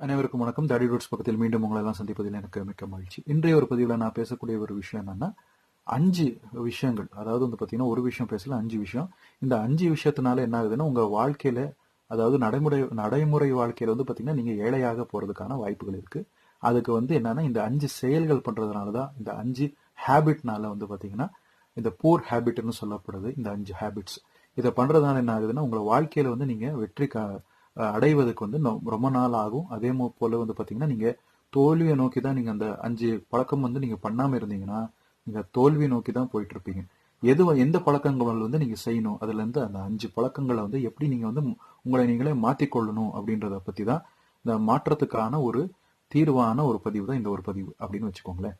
அனைவருக்கும் வணக்கம். தாடி ரூட்ஸ் பக்கத்தில் மீண்டும் உங்களை எல்லாம் சந்திப்பதில் எனக்கு மிக்க மகிழ்ச்சி. இன்றைய ஒரு பதிவில் நான் பேசக்கூடிய ஒரு விஷயம் என்னன்னா அஞ்சு விஷயங்கள். அதாவது வந்து பார்த்தீங்கன்னா ஒரு விஷயம் பேசல அஞ்சு விஷயம். இந்த அஞ்சு விஷயத்தினால என்ன ஆகுதுன்னா உங்க வாழ்க்கையில அதாவது நடைமுறை நடைமுறை வாழ்க்கையில வந்து பார்த்தீங்கன்னா நீங்க ஏழையாக போறதுக்கான வாய்ப்புகள் இருக்கு. அதுக்கு வந்து என்னன்னா இந்த அஞ்சு செயல்கள் பண்றதுனால தான் இந்த அஞ்சு ஹேபிட்னால வந்து பார்த்தீங்கன்னா இந்த போர் ஹேபிட்னு சொல்லப்படுது இந்த அஞ்சு ஹேபிட்ஸ் இதை பண்றதுனால என்ன ஆகுதுன்னா உங்களை வாழ்க்கையில வந்து நீங்க வெற்றி கா அடைவதற்கு வந்து ரொம்ப நாள் ஆகும். அதே போல் வந்து பார்த்தீங்கன்னா நீங்கள் தோல்வியை நோக்கி தான் நீங்கள் அந்த அஞ்சு பழக்கம் வந்து நீங்கள் பண்ணாமல் இருந்தீங்கன்னா நீங்கள் தோல்வியை நோக்கி தான் போயிட்டு இருப்பீங்க எது எந்த பழக்கங்கள் வந்து நீங்கள் செய்யணும்? அதுலேருந்து அந்த அஞ்சு பழக்கங்களை வந்து எப்படி நீங்கள் வந்து உங்களை நீங்களே மாற்றிக்கொள்ளணும் அப்படின்றத பற்றி தான் இந்த மாற்றத்துக்கான ஒரு தீர்வான ஒரு பதிவு தான் இந்த ஒரு பதிவு அப்படின்னு வச்சுக்கோங்களேன்.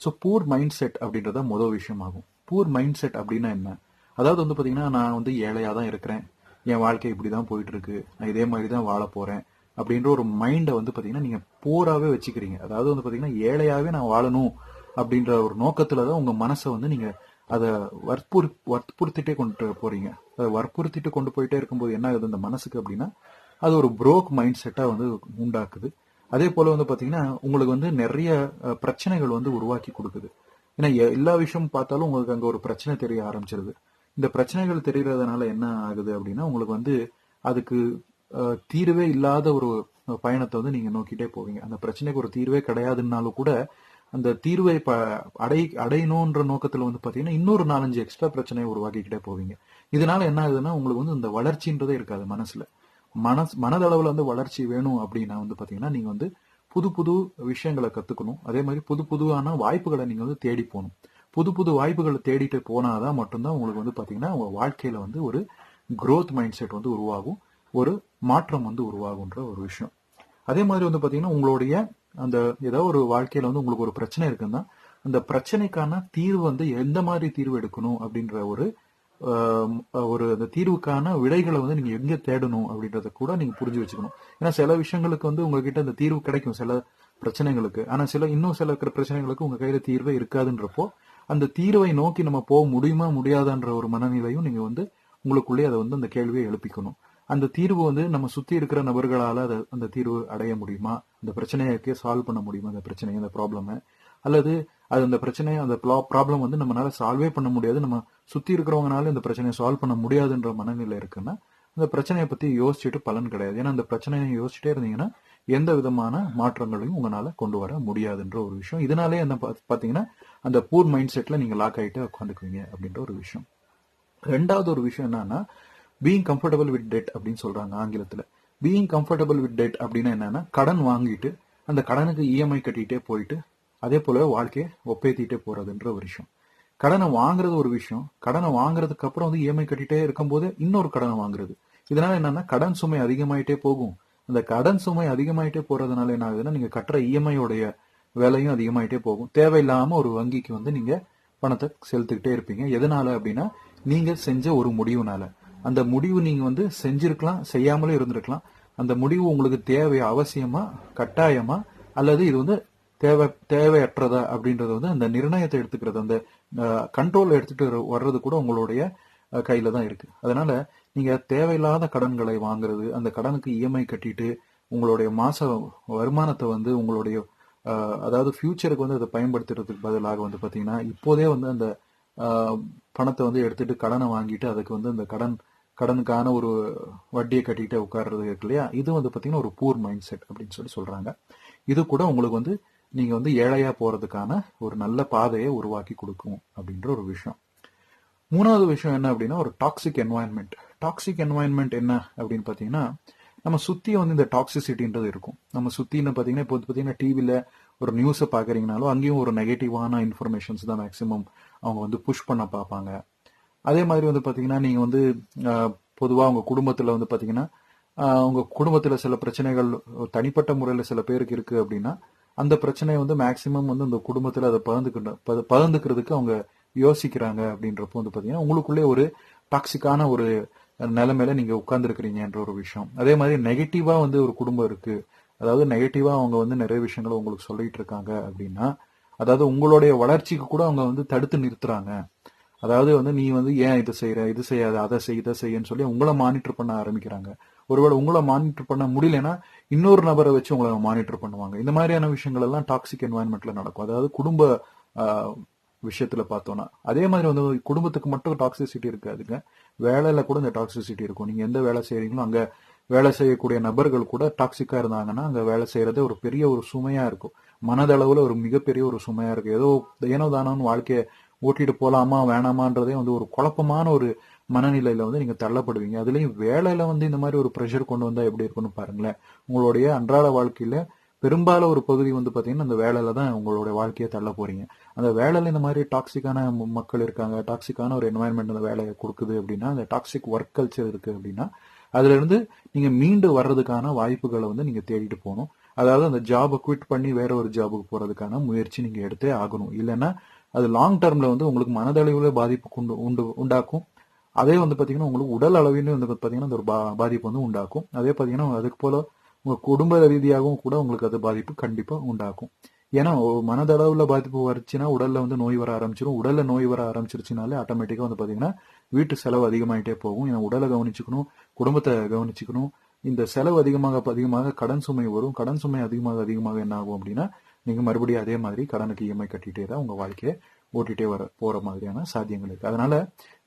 ஸோ பூர் மைண்ட் செட் அப்படின்றத முதல் விஷயம் ஆகும் பூர் மைண்ட் செட் அப்படின்னா என்ன? அதாவது வந்து பார்த்தீங்கன்னா நான் வந்து ஏழையாக தான் இருக்கிறேன். என் வாழ்க்கை இப்படி தான் போயிட்டு இருக்கு நான் இதே மாதிரி தான் வாழ போறேன் அப்படின்ற ஒரு மைண்டை வந்து பார்த்தீங்கன்னா நீங்க போராகவே வச்சுக்கிறீங்க. அதாவது வந்து பார்த்தீங்கன்னா ஏழையாகவே நான் வாழணும் அப்படின்ற ஒரு நோக்கத்துல தான் உங்க மனசை வந்து நீங்க அதை வற்புறு வற்புறுத்திட்டே கொண்டு போறீங்க. அதை வற்புறுத்திட்டு கொண்டு போயிட்டே இருக்கும்போது என்ன ஆகுது அந்த மனசுக்கு அப்படின்னா அது ஒரு ப்ரோக் மைண்ட் செட்டாக வந்து உண்டாக்குது. அதே போல வந்து பார்த்தீங்கன்னா உங்களுக்கு வந்து நிறைய பிரச்சனைகள் வந்து உருவாக்கி கொடுக்குது. ஏன்னா எ- எல்லா விஷயமும் பார்த்தாலும் உங்களுக்கு அங்கே ஒரு பிரச்சனை தெரிய ஆரம்பிச்சிருது. இந்த பிரச்சனைகள் தெரிகிறதுனால என்ன ஆகுது அப்படின்னா உங்களுக்கு வந்து அதுக்கு தீர்வே இல்லாத ஒரு பயணத்தை வந்து நீங்க நோக்கிட்டே போவீங்க. அந்த பிரச்சனைக்கு ஒரு தீர்வே கிடையாதுன்னாலும் கூட அந்த தீர்வை ப அடை அடையணுன்ற நோக்கத்துல வந்து பாத்தீங்கன்னா இன்னொரு நாலஞ்சு எக்ஸ்ட்ரா பிரச்சனையை உருவாக்கிக்கிட்டே போவீங்க. இதனால என்ன ஆகுதுன்னா உங்களுக்கு வந்து இந்த வளர்ச்சின்றதே இருக்காது மனசுல. மனஸ் மனதளவுல வந்து வளர்ச்சி வேணும் அப்படின்னா வந்து பாத்தீங்கன்னா நீங்க வந்து புது புது விஷயங்களை கத்துக்கணும். அதே மாதிரி புது புதுவான வாய்ப்புகளை நீங்க வந்து தேடி போகணும். புது புது வாய்ப்புகளை தேடிட்டு போனாதான் மட்டும்தான் உங்களுக்கு வந்து பாத்தீங்கன்னா உங்க வாழ்க்கையில வந்து ஒரு க்ரோத் மைண்ட் செட் வந்து உருவாகும். ஒரு மாற்றம் வந்து உருவாகுன்ற ஒரு விஷயம். அதே மாதிரி வந்து பாத்தீங்கன்னா உங்களுடைய அந்த ஏதோ ஒரு வாழ்க்கையில வந்து உங்களுக்கு ஒரு பிரச்சனை இருக்குன்னா அந்த பிரச்சனைக்கான தீர்வு வந்து எந்த மாதிரி தீர்வு எடுக்கணும் அப்படின்ற ஒரு ஆஹ், ஒரு அந்த தீர்வுக்கான விடைகளை வந்து நீங்க எங்கே தேடணும் அப்படின்றத கூட நீங்க புரிஞ்சு வச்சுக்கணும். ஏன்னா சில விஷயங்களுக்கு வந்து உங்ககிட்ட அந்த தீர்வு கிடைக்கும் சில பிரச்சனைகளுக்கு. ஆனா சில இன்னும் சில இருக்கிற பிரச்சனைகளுக்கு உங்க கையில தீர்வே இருக்காதுன்றப்போ அந்த தீர்வை நோக்கி நம்ம போக முடியுமா முடியாதான்ற ஒரு மனநிலையும் நீங்க வந்து உங்களுக்குள்ளே அதை வந்து அந்த கேள்வியை எழுப்பிக்கணும். அந்த தீர்வு வந்து நம்ம சுத்தி இருக்கிற நபர்களால அதை அந்த தீர்வு அடைய முடியுமா? அந்த பிரச்சனையை சால்வ் பண்ண முடியுமா? அந்த பிரச்சனையை அந்த ப்ராப்ளமை அல்லது அது அந்த பிரச்சனையை அந்த ப்ராப்ளம் வந்து நம்மளால சால்வே பண்ண முடியாது. நம்ம சுத்தி இருக்கிறவங்கனால இந்த பிரச்சனையை சால்வ் பண்ண முடியாதுன்ற மனநிலை இருக்குன்னா அந்த பிரச்சனையை பத்தி யோசிச்சுட்டு பலன் கிடையாது. ஏன்னா அந்த பிரச்சனையை யோசிச்சுட்டே இருந்தீங்கன்னா எந்த விதமான மாற்றங்களையும் உங்களால கொண்டு வர முடியாதுன்ற ஒரு விஷயம். இதனாலே அந்த பாத்தீங்கன்னா அந்த பூர் மைண்ட் செட்ல நீங்க லாக் ஆகிட்டு உட்காந்துக்குவீங்க அப்படின்ற ஒரு விஷயம். ரெண்டாவது ஒரு விஷயம் என்னன்னா பீயிங் கம்ஃபர்டபுள் வித் டெட் அப்படின்னு சொல்றாங்க ஆங்கிலத்துல. பீயிங் கம்ஃபர்டபுள் வித் டெட் அப்படின்னா என்னன்னா கடன் வாங்கிட்டு அந்த கடனுக்கு இஎம்ஐ கட்டிட்டே போயிட்டு அதே போல வாழ்க்கையை ஒப்பேத்திட்டே போறதுன்ற ஒரு விஷயம். கடனை வாங்குறது ஒரு விஷயம். கடனை வாங்குறதுக்கு அப்புறம் வந்து இஎம்ஐ கட்டிட்டே இருக்கும்போது இன்னொரு கடனை வாங்குறது. இதனால என்னன்னா கடன் சுமை அதிகமாயிட்டே போகும். அந்த கடன் சுமை அதிகமாயிட்டே போறதுனால என்ன ஆகுதுன்னா நீங்க கட்டுற இஎம்ஐ உடைய விலையும் அதிகமாயிட்டே போகும். தேவையில்லாம ஒரு வங்கிக்கு வந்து நீங்க பணத்தை செலுத்திக்கிட்டே இருப்பீங்க. எதனால அப்படின்னா நீங்க செஞ்ச ஒரு முடிவுனால. அந்த முடிவு நீங்க வந்து செஞ்சிருக்கலாம் செய்யாமலே இருந்திருக்கலாம். அந்த முடிவு உங்களுக்கு தேவை அவசியமா கட்டாயமா அல்லது இது வந்து தேவை தேவையற்றதா அப்படின்றது வந்து அந்த நிர்ணயத்தை எடுத்துக்கிறது அந்த கண்ட்ரோல் எடுத்துட்டு வர- வர்றது கூட உங்களுடைய கையில தான் இருக்கு. அதனால நீங்க தேவையில்லாத கடன்களை வாங்குறது அந்த கடனுக்கு இஎம்ஐ கட்டிட்டு உங்களுடைய மாச வருமானத்தை வந்து உங்களுடைய அதாவது ஃபியூச்சருக்கு வந்து அதை பயன்படுத்துறதுக்கு பதிலாக வந்து பாத்தீங்கன்னா இப்போதே வந்து அந்த பணத்தை வந்து எடுத்துட்டு கடனை வாங்கிட்டு அதுக்கு வந்து அந்த கடன் கடனுக்கான ஒரு வட்டியை கட்டிட்டு உட்கார்றது இருக்கு இல்லையா? இது வந்து பாத்தீங்கன்னா ஒரு பூர் மைண்ட் செட் அப்படின்னு சொல்லி சொல்றாங்க. இது கூட உங்களுக்கு வந்து நீங்க வந்து ஏழையா போறதுக்கான ஒரு நல்ல பாதையை உருவாக்கி கொடுக்கும் அப்படின்ற ஒரு விஷயம். மூணாவது விஷயம் என்ன அப்படின்னா ஒரு டாக்ஸிக் என்வாயன்மெண்ட் டாக்ஸிக் என்வாயன்மெண்ட் என்ன அப்படின்னு பார்த்தீங்கன்னா நம்ம சுற்றி வந்து இந்த டாக்ஸிசிட்டின்றது இருக்கும். நம்ம சுற்றின்னு பார்த்தீங்கன்னா இப்போ வந்து பார்த்தீங்கன்னா டிவியில் ஒரு நியூஸை பார்க்குறீங்கனாலும் அங்கேயும் ஒரு நெகட்டிவான இன்ஃபர்மேஷன்ஸ் தான் மேக்ஸிமம் அவங்க வந்து புஷ் பண்ண பார்ப்பாங்க. அதே மாதிரி வந்து பார்த்தீங்கன்னா நீங்கள் வந்து பொதுவாக உங்கள் குடும்பத்தில் வந்து பார்த்தீங்கன்னா உங்கள் குடும்பத்தில் குடும்பத்துல சில பிரச்சனைகள் தனிப்பட்ட முறையில சில பேருக்கு இருக்கு அப்படின்னா அந்த பிரச்சனையை வந்து மேக்சிமம் வந்து இந்த குடும்பத்தில் அதை பகிர்ந்துக்கிற பகிர்ந்துக்கிறதுக்கு அவங்க யோசிக்கிறாங்க அப்படின்றப்போ வந்து பாத்தீங்கன்னா உங்களுக்குள்ளே ஒரு டாக்ஸிக்கான ஒரு நிலைமையில நீங்க உட்கார்ந்துருக்கிறீங்கன்ற ஒரு விஷயம். அதே மாதிரி நெகட்டிவா வந்து ஒரு குடும்பம் இருக்கு. அதாவது நெகட்டிவா அவங்க வந்து நிறைய விஷயங்களை உங்களுக்கு சொல்லிட்டு இருக்காங்க அப்படின்னா அதாவது உங்களுடைய வளர்ச்சிக்கு கூட அவங்க வந்து தடுத்து நிறுத்துறாங்க. அதாவது வந்து நீ வந்து ஏன் இது செய்யற இது செய்யாத அதை செய் இதை செய்யன்னு சொல்லி உங்களை மானிட்டர் பண்ண ஆரம்பிக்கிறாங்க. ஒருவேளை உங்களை மானிட்டர் பண்ண முடியலன்னா இன்னொரு நபரை வச்சு உங்களை மானிட்டர் பண்ணுவாங்க. இந்த மாதிரியான விஷயங்கள் எல்லாம் டாக்ஸிக் என்வாயன்மெண்ட்ல நடக்கும். அதாவது குடும்ப ஆஹ், விஷயத்துல பார்த்தோம்னா அதே மாதிரி வந்து குடும்பத்துக்கு மட்டும் டாக்ஸிசிட்டி இருக்காதுங்க. வேலையில கூட இந்த டாக்ஸிசிட்டி இருக்கும். நீங்க எந்த வேலை செய்கிறீங்களோ அங்க வேலை செய்யக்கூடிய நபர்கள் கூட டாக்ஸிக்கா இருந்தாங்கன்னா அங்க வேலை செய்கிறதே ஒரு பெரிய ஒரு சுமையா இருக்கும். மனதளவுல ஒரு மிகப்பெரிய ஒரு சுமையா இருக்கும். ஏதோ ஏனோ தானோன்னு வாழ்க்கையை ஓட்டிட்டு போலாமா வேணாமான்றதே வந்து ஒரு குழப்பமான ஒரு மனநிலையில வந்து நீங்க தள்ளப்படுவீங்க. அதுலயும் வேலையில வந்து இந்த மாதிரி ஒரு ப்ரெஷர் கொண்டு வந்தா எப்படி இருக்கும்னு பாருங்களேன். உங்களுடைய அன்றாட வாழ்க்கையில பெரும்பாலும் ஒரு பகுதி வந்து பாத்தீங்கன்னா அந்த வேலையில தான் உங்களுடைய வாழ்க்கையை தள்ள போறீங்க. அந்த வேலையில் இந்த மாதிரி டாக்ஸிக்கான மக்கள் இருக்காங்க டாக்ஸிக்கான ஒரு என்வாயன்மெண்ட் அந்த வேலையை கொடுக்குது அப்படின்னா அந்த டாக்ஸிக் ஒர்க் கல்ச்சர் இருக்குது அப்படின்னா அதுல இருந்து மீண்டு வர்றதுக்கான வாய்ப்புகளை வந்து நீங்கள் தேடிட்டு போகணும். அதாவது அந்த ஜாபை குவிட் பண்ணி வேற ஒரு ஜாபுக்கு போறதுக்கான முயற்சி நீங்கள் எடுத்தே ஆகணும். இல்லைன்னா அது லாங் டேர்மில் வந்து உங்களுக்கு மனதளவில் பாதிப்பு கொண்டு உண்டு உண்டாக்கும். அதே வந்து பார்த்தீங்கன்னா உங்களுக்கு உடல் அளவிலும் வந்து பார்த்தீங்கன்னா அந்த ஒரு பா- பாதிப்பு வந்து உண்டாக்கும். அதே பார்த்தீங்கன்னா அதுக்கு போல உங்கள் குடும்ப ரீதியாகவும் கூட உங்களுக்கு அது பாதிப்பு கண்டிப்பாக உண்டாக்கும். ஏன்னா மனதளவில் மனதளவுல பாதிப்பு வரச்சுன்னா உடல்ல வந்து நோய் வர ஆரம்பிச்சிடும் உடல்ல நோய் வர ஆரம்பிச்சிருச்சுனாலே ஆட்டோமேட்டிக்கா வந்து பாத்தீங்கன்னா வீட்டு செலவு அதிகமாயிட்டே போகும். ஏன்னா உடலை கவனிச்சுக்கணும் குடும்பத்தை கவனிச்சுக்கணும். இந்த செலவு அதிகமாக அதிகமாக கடன் சுமை வரும். கடன் சுமை அதிகமாக அதிகமாக என்ன ஆகும் அப்படின்னா நீங்க மறுபடியும் அதே மாதிரி கடனுக்கு இஎம்ஐ கட்டிட்டே தான் உங்க வாழ்க்கையை ஓட்டிகிட்டே வர போகிற மாதிரியான சாத்தியங்கள் இருக்குது அதனால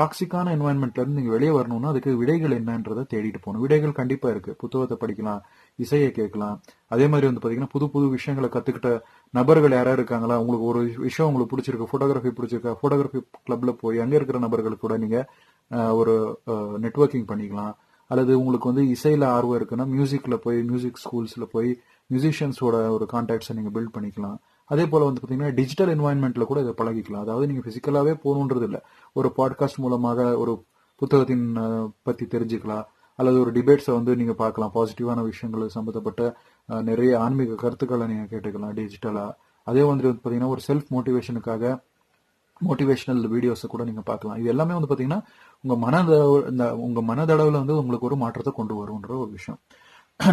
டாக்ஸிக்கான என்வாயன்மெண்ட்லேருந்து நீங்கள் வெளியே வரணும்னா அதுக்கு விடைகள் என்னன்றதை தேடிட்டு போகணும். விடைகள் கண்டிப்பாக இருக்குது புத்தகத்தை படிக்கலாம் இசையை கேட்கலாம். அதே மாதிரி வந்து பார்த்தீங்கன்னா புது புது விஷயங்களை கற்றுக்கிட்ட நபர்கள் யாராவது இருக்காங்களா? உங்களுக்கு ஒரு விஷயம் உங்களுக்கு பிடிச்சிருக்கு ஃபோட்டோகிராஃபி பிடிச்சிருக்கா? ஃபோட்டோகிராஃபி கிளப்பில் போய் அங்கே இருக்கிற நபர்கள் கூட நீங்கள் ஒரு நெட்வொர்க்கிங் பண்ணிக்கலாம். அல்லது உங்களுக்கு வந்து இசையில் ஆர்வம் இருக்குன்னா மியூசிக்கில் போய் மியூசிக் ஸ்கூல்ஸில் போய் மியூசிஷியன்ஸோட ஒரு கான்டாக்ட்ஸை நீங்கள் பில்ட் பண்ணிக்கலாம். அதே போல் வந்து பார்த்தீங்கன்னா டிஜிட்டல் என்வாயன்மெண்ட்டில் கூட இதை பழகிக்கலாம். அதாவது நீங்கள் ஃபிசிக்கலாகவே போகணுன்றது இல்லை. ஒரு பாட்காஸ்ட் மூலமாக ஒரு புத்தகத்தின் பற்றி தெரிஞ்சுக்கலாம். அல்லது ஒரு டிபேட்ஸை வந்து நீங்கள் பார்க்கலாம். பாசிட்டிவான விஷயங்கள் சம்மந்தப்பட்ட நிறைய ஆன்மீக கருத்துக்களை நீங்கள் கேட்டுக்கலாம் டிஜிட்டலாக அதே மாதிரி வந்து பார்த்தீங்கன்னா ஒரு செல்ஃப் மோட்டிவேஷனுக்காக மோட்டிவேஷனல் வீடியோஸை கூட நீங்கள் பார்க்கலாம். இது எல்லாமே வந்து பார்த்தீங்கன்னா உங்கள் மனதளவு இந்த உங்கள் மனதளவில் வந்து உங்களுக்கு ஒரு மாற்றத்தை கொண்டு வரும்ன்ற ஒரு விஷயம்.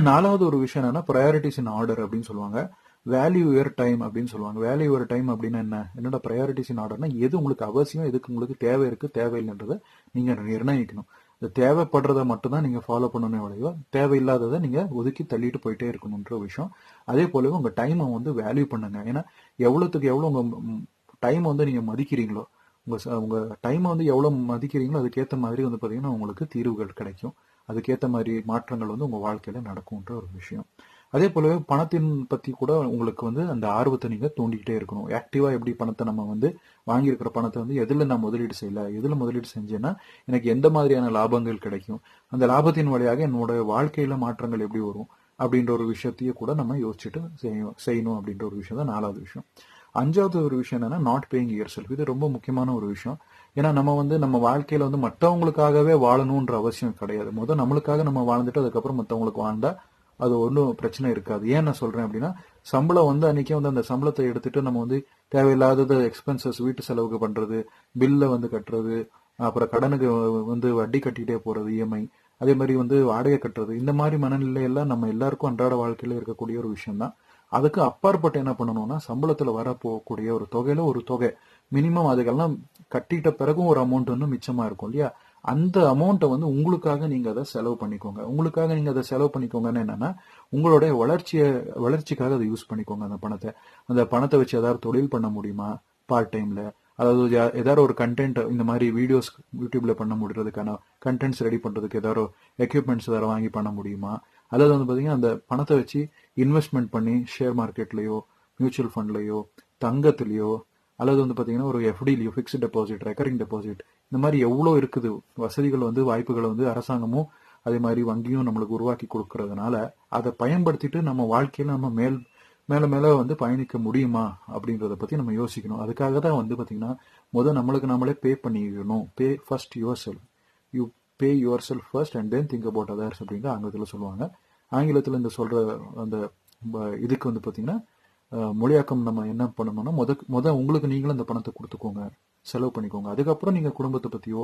நாலாவது ஒரு விஷயம் என்னன்னா ப்ரையாரிட்டிஸ் இன் ஆர்டர் அப்படின்னு சொல்லுவாங்க. வேல்யூ யுவர் டைம் அப்படின்னு சொல்லுவாங்க. வேல்யூ யுவர் டைம் அப்படின்னா என்ன? என்னோட ப்ரையாரிட்டிஸ் இன் ஆர்டர்னா எது உங்களுக்கு அவசியம் எதுக்கு உங்களுக்கு தேவை இருக்கு தேவையில்லைன்றதை நீங்க நிர்ணயிக்கணும். இந்த தேவைப்படுறத மட்டும்தான் நீங்க ஃபாலோ பண்ணணும் ஒழியோ தேவையில்லாததை நீங்க ஒதுக்கி தள்ளிட்டு போயிட்டே இருக்கணும்ன்ற ஒரு விஷயம். அதே போலவே உங்க டைமை வந்து வேல்யூ பண்ணுங்க. ஏன்னா எவ்வளவுக்கு எவ்வளவு உங்க டைம் வந்து நீங்க மதிக்கிறீங்களோ உங்க உங்க டைமை வந்து எவ்வளவு மதிக்கிறீங்களோ அதுக்கேற்ற மாதிரி வந்து பாத்தீங்கன்னா உங்களுக்கு தீர்வுகள் கிடைக்கும். அதுக்கேற்ற மாதிரி மாற்றங்கள் வந்து உங்க வாழ்க்கையில நடக்கும்ன்ற ஒரு விஷயம். அதே போலவே பணத்தின் பத்தி கூட உங்களுக்கு வந்து அந்த ஆர்வத்தை நீங்க தூண்டிக்கிட்டே இருக்கணும். ஆக்டிவா எப்படி பணத்தை நம்ம வந்து வாங்கியிருக்கிற பணத்தை வந்து எதுல நான் முதலீடு செய்யல எதுல முதலீடு செஞ்சேன்னா எனக்கு எந்த மாதிரியான லாபங்கள் கிடைக்கும் அந்த லாபத்தின் வழியாக என்னோட வாழ்க்கையில மாற்றங்கள் எப்படி வரும் அப்படின்ற ஒரு விஷயத்தையே கூட நம்ம யோசிச்சுட்டு செய்யணும் செய்யணும் அப்படின்ற ஒரு விஷயம் தான் நாலாவது விஷயம். அஞ்சாவது ஒரு விஷயம் என்னன்னா நாட் பேயிங் இயர் செல்ஃப் இது ரொம்ப முக்கியமான ஒரு விஷயம். ஏன்னா நம்ம வந்து நம்ம வாழ்க்கையில வந்து மற்றவங்களுக்காகவே வாழணுன்ற அவசியம் கிடையாது. முதல் நம்மளுக்காக நம்ம வாழ்ந்துட்டு அதுக்கப்புறம் மற்றவங்களுக்கு வாழ்ந்தா அது ஒன்றும் பிரச்சனை இருக்காது. ஏன் நான் சொல்கிறேன் அப்படின்னா சம்பளம் வந்து அன்றைக்கே வந்து அந்த சம்பளத்தை எடுத்துட்டு நம்ம வந்து தேவையில்லாதது எக்ஸ்பென்சஸ் வீட்டு செலவுக்கு பண்ணுறது பில்லை வந்து கட்டுறது அப்புறம் கடனுக்கு வந்து வட்டி கட்டிகிட்டே போகிறது இஎம்ஐ அதே மாதிரி வந்து வாடகை கட்டுறது இந்த மாதிரி மனநிலை எல்லாம் நம்ம எல்லாருக்கும் அன்றாட வாழ்க்கையில் இருக்கக்கூடிய ஒரு விஷயம் தான் அதுக்கு அப்பாற்பட்டு என்ன பண்ணணும்னா சம்பளத்தில் வர போகக்கூடிய ஒரு தொகையில ஒரு தொகை. மினிமம் அதுக்கெல்லாம் கட்டிட்ட பிறகும் ஒரு அமௌண்ட் வந்து மிச்சமாக இருக்கும் இல்லையா? அந்த அமௌண்ட்டை வந்து உங்களுக்காக நீங்கள் அதை செலவு பண்ணிக்கோங்க. உங்களுக்காக நீங்கள் அதை செலவு பண்ணிக்கோங்கன்னு என்னென்னா உங்களுடைய வளர்ச்சியை வளர்ச்சிக்காக அதை யூஸ் பண்ணிக்கோங்க அந்த பணத்தை. அந்த பணத்தை வச்சு ஏதாவது தொழில் பண்ண முடியுமா? பார்ட் டைம்ல அதாவது ஏதாவது ஒரு கண்டென்ட் இந்த மாதிரி வீடியோஸ் யூடியூப்ல பண்ண முடியறதுக்கான கண்டென்ட்ஸ் ரெடி பண்றதுக்கு ஏதாவது எக்யூப்மெண்ட்ஸ் ஏதாவது வாங்கி பண்ண முடியுமா? அல்லது வந்து பார்த்தீங்கன்னா அந்த பணத்தை வச்சு இன்வெஸ்ட்மெண்ட் பண்ணி ஷேர் மார்க்கெட்லயோ மியூச்சுவல் ஃபண்ட்லேயோ தங்கத்துலேயோ அல்லது வந்து பார்த்தீங்கன்னா ஒரு எஃப்டிலையோ ஃபிக்ஸ்ட் டெபாசிட் ரெக்கரிங் டெபாசிட் இந்த மாதிரி எவ்வளோ இருக்குது? வசதிகள் வந்து வாய்ப்புகளை வந்து அரசாங்கமும் அதே மாதிரி வங்கியும் நம்மளுக்கு உருவாக்கி கொடுக்கறதுனால அதை பயன்படுத்திட்டு நம்ம வாழ்க்கையில் நம்ம மேல் மேலே மேலே வந்து பயணிக்க முடியுமா? அப்படின்றத பற்றி நம்ம யோசிக்கணும். அதுக்காக தான் வந்து பார்த்தீங்கன்னா முதல் நம்மளுக்கு நம்மளே பே பண்ணிக்கணும் pay first yourself you pay yourself first and then think about others அப்படின்னு ஆங்கிலத்தில் சொல்லுவாங்க. ஆங்கிலத்தில் இந்த சொல்கிற அந்த இதுக்கு வந்து பார்த்திங்கன்னா மொழியாக்கம் நம்ம என்ன பண்ணணும்னா முத முத உங்களுக்கு நீங்களும் அந்த பணத்தை கொடுத்துக்கோங்க. செலவு பண்ணிக்கோங்க. அதுக்கப்புறம் நீங்கள் குடும்பத்தை பற்றியோ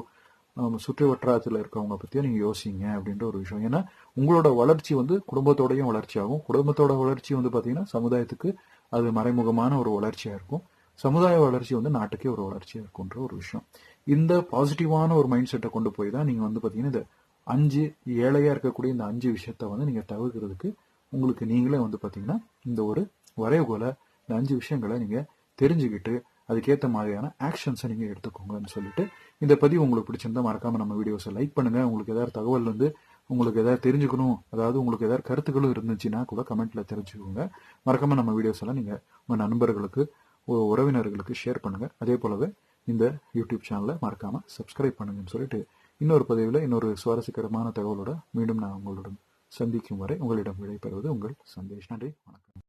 அஹ், சுற்று வட்டாரத்தில் இருக்கவங்க பற்றியோ நீங்கள் யோசிங்க அப்படின்ற ஒரு விஷயம். ஏன்னா உங்களோட வளர்ச்சி வந்து குடும்பத்தோடையும் வளர்ச்சி ஆகும் குடும்பத்தோட வளர்ச்சி வந்து பார்த்தீங்கன்னா சமுதாயத்துக்கு அது மறைமுகமான ஒரு வளர்ச்சியாக இருக்கும். சமுதாய வளர்ச்சி வந்து நாட்டுக்கே ஒரு வளர்ச்சியாக இருக்கும்ன்ற ஒரு விஷயம். இந்த பாசிட்டிவான ஒரு மைண்ட் செட்டை கொண்டு போய் தான் நீங்கள் வந்து பார்த்தீங்கன்னா இந்த அஞ்சு ஏழையாக இருக்கக்கூடிய இந்த அஞ்சு விஷயத்த வந்து நீங்கள் தவிர்க்கிறதுக்கு உங்களுக்கு நீங்களே வந்து பார்த்தீங்கன்னா இந்த ஒரு வரைவுகோலை இந்த அஞ்சு விஷயங்களை நீங்கள் தெரிஞ்சுக்கிட்டு அதுக்கேற்ற மாதிரியான ஆக்ஷன்ஸை நீங்கள் எடுத்துக்கோங்கன்னு சொல்லிட்டு இந்த பதிவு உங்களுக்கு பிடிச்சிருந்தா மறக்காமல் நம்ம வீடியோஸை லைக் பண்ணுங்கள் உங்களுக்கு ஏதாவது தகவல் வந்து உங்களுக்கு ஏதாவது தெரிஞ்சுக்கணும் அதாவது உங்களுக்கு ஏதாவது கருத்துக்களும் இருந்துச்சுன்னா கூட கமெண்ட்டில் தெரிஞ்சுக்கோங்க. மறக்காமல் நம்ம வீடியோஸ் எல்லாம் நீங்கள் உங்கள் நண்பர்களுக்கு உறவினர்களுக்கு ஷேர் பண்ணுங்கள் அதே போலவே இந்த யூடியூப் சேனலை மறக்காமல் சப்ஸ்கிரைப் பண்ணுங்கன்னு சொல்லிட்டு இன்னொரு பதிவில் இன்னொரு சுவாரஸ்யகரமான தகவலோட மீண்டும் நான் உங்களுடன் சந்திக்கும் வரை உங்களிடம் விடைபெறுவது உங்கள் சந்தேஷ் நன்றி. வணக்கம்.